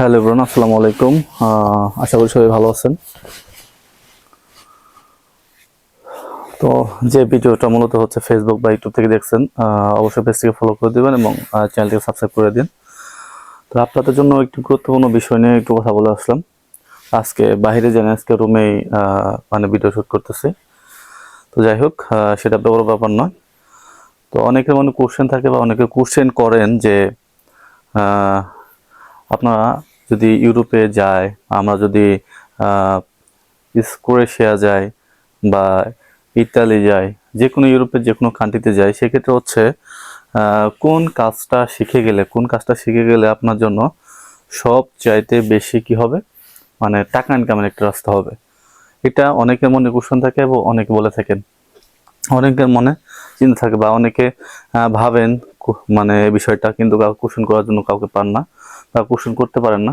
Hello everyone, আসসালামু আলাইকুম। আশা করি সবাই ভালো আছেন। তো যে ভিডিওটা মূলত হচ্ছে ফেসবুক বা ইউটিউব থেকে দেখছেন অবশ্যই পেজটিকে ফলো করে দিবেন এবং চ্যানেলটিকে সাবস্ক্রাইব করে দিন। তো আপনাদের জন্য একটু গুরুত্বপূর্ণ বিষয় নিয়ে একটু কথা বলে আসলাম। আজকে বাইরে জেনে আজকে রুমেই মানে ভিডিও শ্যুট করতেছি। তো যাই হোক সেটা বড় ব্যাপার নয়। তো অনেকের মনে কোশ্চেন থাকে বা অনেকে কোশ্চেন করেন যে আপনারা যদি ইউরোপে যায়, আমরা যদি ক্রোয়েশিয়া যাই বা ইতালি যাই যে কোনো ইউরোপের যে কোনো কান্ট্রিতে যাই সেক্ষেত্রে হচ্ছে কোন কাজটা শিখে গেলে, কোন কাজটা শিখে গেলে আপনার জন্য সব চাইতে বেশি কি হবে? মানে টাকা ইনকামের একটা রাস্তা হবে। এটা অনেকের মনে কোশ্চেন থাকে এবং অনেকে বলে থাকেন। অনেকের মনে চিন্তা থাকে বা অনেকে ভাবেন মানে বিষয়টা কিন্তু কোশ্চেন করার জন্য কাউকে পান না। কোশ্চেন করতে পারেন না।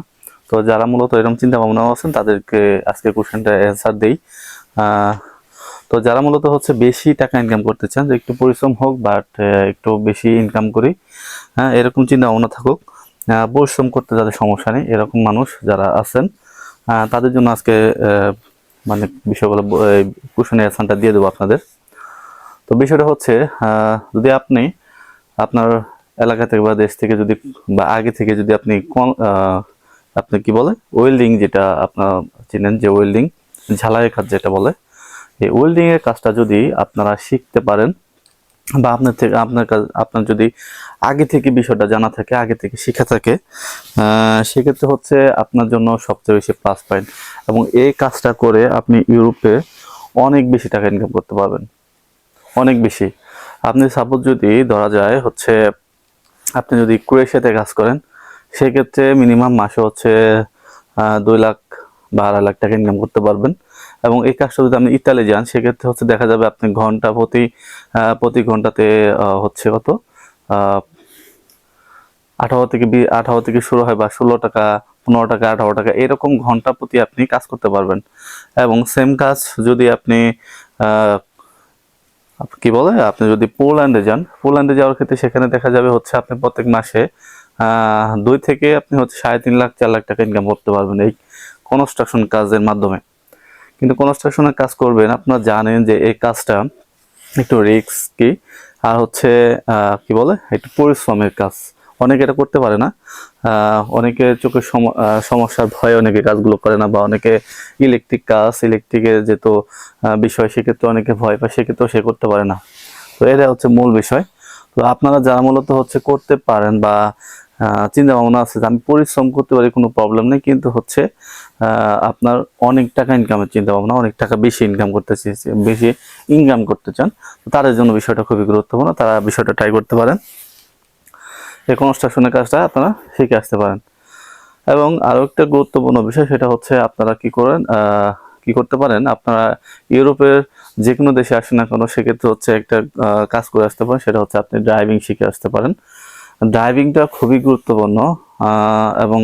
তো যারা মূলত এরকম চিন্তা ভাবনা আছেন, তাদেরকে আজকে কোশ্চেনটা অ্যান্সার দেই। তো যারা মূলত হচ্ছে বেশি টাকা ইনকাম করতে চান, যে একটু পরিশ্রম হোক বাট একটু বেশি ইনকাম করি হ্যাঁ এরকম চিন্তা ভাবনা থাকুক পরিশ্রম করতে যাদের সমস্যা নেই, এরকম মানুষ যারা আছেন তাদের জন্য আজকে মানে বিষয়গুলো কোশ্চেনের অ্যান্সারটা দিয়ে দেবো আপনাদের। তো বিষয়টা হচ্ছে যদি আপনি আপনার এলাকা থেকে বা দেশ থেকে যদি বা আগে থেকে যদি আপনি আপনি কি বলে ওয়েল্ডিং যেটা আপনার চিনেন যে ওয়েল্ডিং ঝালাইয়ের কাজ যেটা বলে, এই ওয়েল্ডিং এর কাজটা যদি আপনারা শিখতে পারেন বা আপনার থেকে, আপনার কাজ, আপনার যদি আগে থেকে বিষয়টা জানা থাকে, আগে থেকে শিখা থাকে সেক্ষেত্রে হচ্ছে আপনার জন্য সবচেয়ে বেশি প্লাস পয়েন্ট এবং এই কাজটা করে আপনি ইউরোপে অনেক বেশি টাকা ইনকাম করতে পারবেন। অনেক বেশি। আপনি সাপোজ যদি ধরা যায় হচ্ছে আপনি যদি ক্রোয়েশিয়াতে কাজ করেন, সেক্ষেত্রে মিনিমাম মাসে হচ্ছে দুই লাখ বা আড়াই লাখ টাকা ইনকাম করতে পারবেন। এবং এই কাজটা যদি আপনি ইতালি যান, সেক্ষেত্রে হচ্ছে দেখা যাবে আপনি ঘণ্টা প্রতি প্রতি ঘন্টাতে হচ্ছে কত? আঠারো থেকে বি, আঠারো থেকে শুরু হয় বা ষোলো টাকা, পনেরো টাকা, আঠারো টাকা, এরকম ঘণ্টা প্রতি আপনি কাজ করতে পারবেন। এবং সেম কাজ যদি আপনি কি বলে? আপনি যদি পোল্যান্ডে যান, পোল্যান্ডে যাওয়ার ক্ষেত্রে সেখানে দেখা যাবে হচ্ছে আপনি প্রত্যেক মাসে দুই থেকে আপনি হচ্ছে সাড়ে তিন লাখ, চার লাখ টাকা ইনকাম করতে পারবেন এই কনস্ট্রাকশন কাজের মাধ্যমে। কিন্তু কনস্ট্রাকশনের কাজ করবেন, আপনারা জানেন যে এই কাজটা একটু রিস্ক কি আর হচ্ছে কি বলে? একটু পরিশ্রমের কাজ। অনেকে এটা করতে পারে না। অনেকে চোখের সম- সমস্যার ভয়ে অনেকে কাজগুলো করে না বা অনেকে ইলেকট্রিক কাজ ইলেকট্রিকের যেহেতু আহ, বিষয় সেক্ষেত্রে অনেকে ভয় পায় সেক্ষেত্রেও সে করতে পারে না। তো এটা হচ্ছে মূল বিষয়। তো আপনারা যারা মূলত হচ্ছে করতে পারেন বা চিন্তা ভাবনা আছে যে আমি পরিশ্রম করতে পারি কোনো প্রবলেম নেই কিন্তু হচ্ছে আপনার অনেক টাকা ইনকামের চিন্তা ভাবনা অনেক টাকা বেশি ইনকাম করতে বেশি ইনকাম করতে চান তাদের জন্য বিষয়টা খুবই গুরুত্বপূর্ণ। তারা বিষয়টা ট্রাই করতে পারেন। এই কনস্ট্রাকশনের কাজটা আপনারা শিখে আসতে পারেন। এবং আরও একটা গুরুত্বপূর্ণ বিষয় সেটা হচ্ছে আপনারা কি করেন কি করতে পারেন, আপনারা ইউরোপের যে কোনো দেশে আসেন না কেন, সেক্ষেত্রে হচ্ছে একটা কাজ করে আসতে পারেন, সেটা হচ্ছে আপনি ড্রাইভিং শিখে আসতে পারেন। ড্রাইভিংটা খুবই গুরুত্বপূর্ণ এবং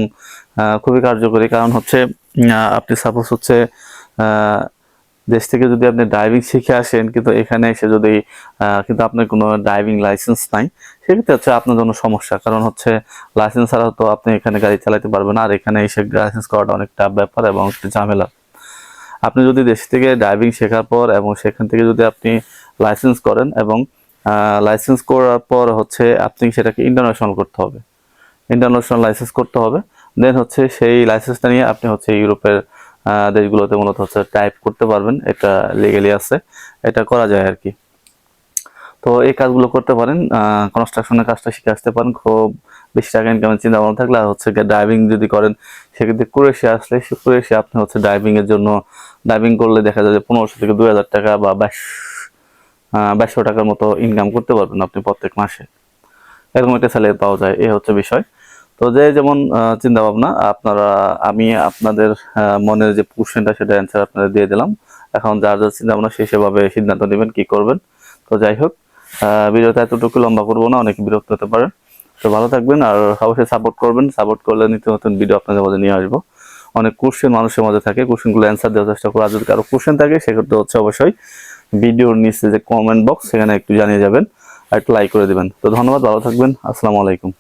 খুবই কার্যকরী কারণ হচ্ছে আপনি সাপোজ হচ্ছে দেশ থেকে যদি আপনি ড্রাইভিং শিখে আসেন, কিন্তু এখানে এসে যদি কিন্তু আপনার কোনো ড্রাইভিং লাইসেন্স নাই, সেক্ষেত্রে হচ্ছে আপনার জন্য সমস্যা। কারণ হচ্ছে লাইসেন্স ছাড়া তো আপনি এখানে গাড়ি চালাতে পারবেন আর এখানে এসে লাইসেন্স করাটা অনেকটা ব্যাপার এবং একটু ঝামেলা। আপনি যদি দেশ থেকে ড্রাইভিং শেখার পর এবং সেখান থেকে যদি আপনি লাইসেন্স করেন এবং লাইসেন্স করার পর হচ্ছে আপনি সেটাকে ইন্টারন্যাশনাল করতে হবে। ইন্টারন্যাশনাল লাইসেন্স করতে হবে। দেন হচ্ছে সেই লাইসেন্সটা নিয়ে আপনি হচ্ছে ইউরোপের দেশগুলোতে মূলত হচ্ছে টাইপ করতে পারবেন, এটা লিগেলি আছে, এটা করা যায় আর কি। তো এই কাজগুলো করতে পারেন কনস্ট্রাকশনের কাজটা শিখে আসতে পারেন, খুব বেশি টাকা ইনকামের চিন্তা ভাবনা থাকলে, আর হচ্ছে ড্রাইভিং যদি করেন, সেক্ষেত্রে ক্রোয়েশিয়া আসলে, সে ক্রোয়েশিয়া আপনি হচ্ছে ড্রাইভিংয়ের জন্য ড্রাইভিং করলে দেখা যায় যে পনেরোশো থেকে দুই হাজার টাকা বা বাইশ বাইশশো টাকার মতো ইনকাম করতে পারবেন আপনি প্রত্যেক মাসে। এরকম একটা স্যালারি পাওয়া যায় এই হচ্ছে বিষয়। তো যে যেমন চিন্তা ভাবনা আপনারা, আমি আপনাদের মনের যে কোশ্চেনটা সেটা অ্যান্সার আপনাদের দিয়ে দিলাম। এখন যার যার চিন্তা ভাবনা সে সেভাবে সিদ্ধান্ত নেবেন, কি করবেন। তো যাই হোক ভিডিওটা এতটুকু লম্বা করব না, অনেক বিরক্ত হতে পারেন তো ভালো থাকবেন আর অবশ্যই সাপোর্ট করবেন। সাপোর্ট করলে নিত্য নতুন ভিডিও আপনাদের মধ্যে নিয়ে আসব। অনেক কোশ্চেন মানুষের মধ্যে থাকে কোশ্চেনগুলো অ্যান্সার দেওয়ার চেষ্টা আর যদি কারও কোশ্চেন থাকে, সেক্ষেত্রে হচ্ছে অবশ্যই ভিডিওর নিচে যে কমেন্ট বক্স সেখানে একটু জানিয়ে যাবেন আর একটু লাইক করে দেবেন। তো ধন্যবাদ, ভালো থাকবেন। আসসালামু আলাইকুম।